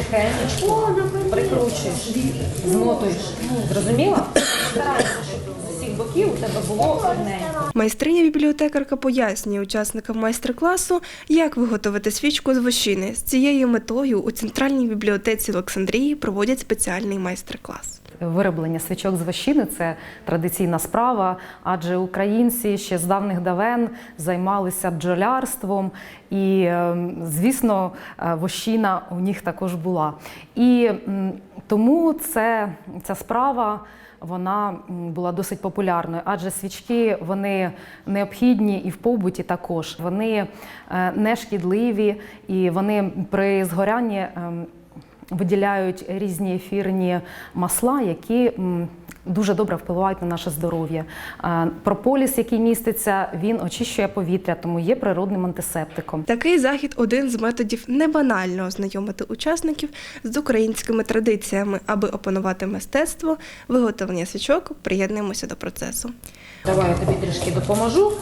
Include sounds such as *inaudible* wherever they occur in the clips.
потихенечку прикручуєш, змотуєш. Зрозуміла? Старайся, щоб з усіх боків у тебе було одненько. Майстриня бібліотекарка пояснює учасникам майстер-класу, як виготовити свічку з вощини. З цією метою у центральній бібліотеці Олександрії проводять спеціальний майстер-клас. Вироблення свічок з вощини це традиційна справа, адже українці ще з давних давен займалися бджолярством, і, е, звісно, е, вощина у них також була. І тому це, ця справа. Вона була досить популярною, адже свічки вони необхідні і в побуті також. Вони е, не шкідливі і вони при згорянні ем, виділяють різні ефірні масла, які дуже добре впливають на наше здоров'я. Прополіс, який міститься, він очищує повітря, тому є природним антисептиком. Такий захід один з методів небанально ознайомити учасників з українськими традиціями, аби опанувати мистецтво, виготовлення свічок. Приєднуємося до процесу. Давай я тобі трішки допоможу.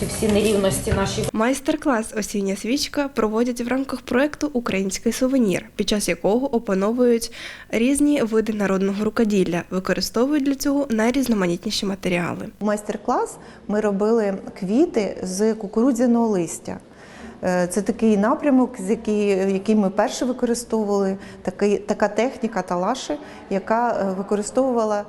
Ці всі нерівності наші Майстер-клас Осіння свічка проводять в рамках проекту Український сувенір, під час якого опановують різні види народного рукоділля, використовують для цього найрізноманітніші матеріали. Майстер-клас ми робили квіти з кукурудзяного листя. Е, Це такий напрямок, з який, ми перше використовували, така техніка талаші, яка е, використовувала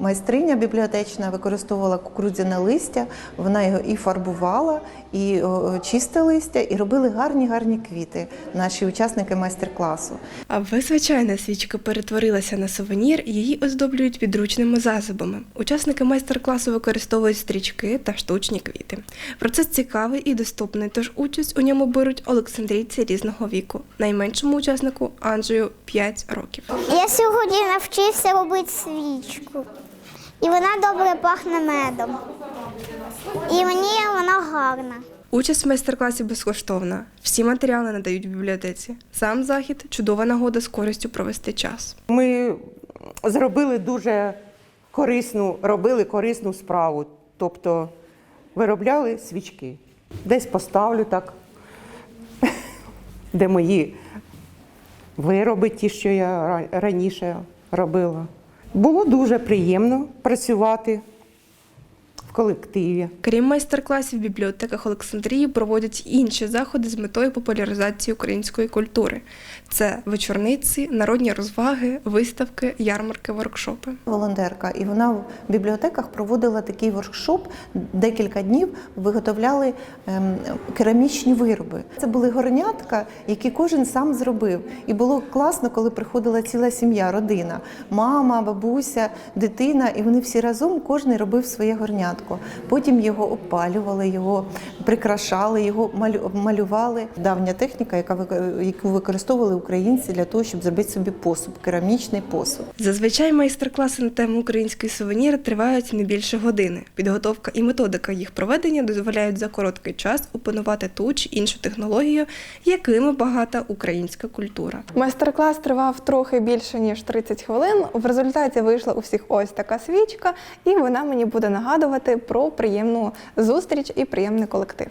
майстриня бібліотечна, використовувала кукурудзяне листя, вона його і фарбувала, і чисте листя, і робили гарні гарні квіти наші учасники майстер-класу. Аби звичайна свічка перетворилася на сувенір, її оздоблюють підручними засобами. Учасники майстер-класу використовують стрічки та штучні квіти. Процес цікавий і доступний, тож участь у ньому беруть олександрійці різного віку. Найменшому учаснику Анджею 5 років. Я сьогодні навчився робити свічку. І вона добре пахне медом. І мені вона гарна. Участь в майстер-класі безкоштовна. Всі матеріали надають в бібліотеці. Сам захід чудова нагода з користю провести час. Ми зробили дуже корисну, робили корисну справу, тобто виробляли свічки. Десь поставлю так, *laughs* де мої вироби, ті, що я раніше робила. Було дуже приємно працювати в колективі. Крім майстер-класів, в бібліотеках Олександрії проводять інші заходи з метою популяризації української культури. Це вечорниці, народні розваги, виставки, ярмарки, воркшопи. волонтерка, і вона в бібліотеках проводила такий воркшоп. Декілька днів виготовляли ем, керамічні вироби. Це були горнятка, які кожен сам зробив. І було класно, коли приходила ціла сім'я, родина, мама, бабуся, дитина, і вони всі разом кожен робив своє горнятко. Потім його опалювали, його прикрашали, його малю- малювали. Давня техніка, яка яку використовували українці для того, щоб зробити собі посуд, керамічний посуд. Зазвичай майстер-класи на тему український сувенір тривають не більше години. Підготовка і методика їх проведення дозволяють за короткий час опанувати ту чи іншу технологію, якими багата українська культура. Майстер-клас тривав трохи більше ніж 30 хвилин. В результаті вийшла у всіх ось така свічка, і вона мені буде нагадувати про приємну зустріч і приємний колектив.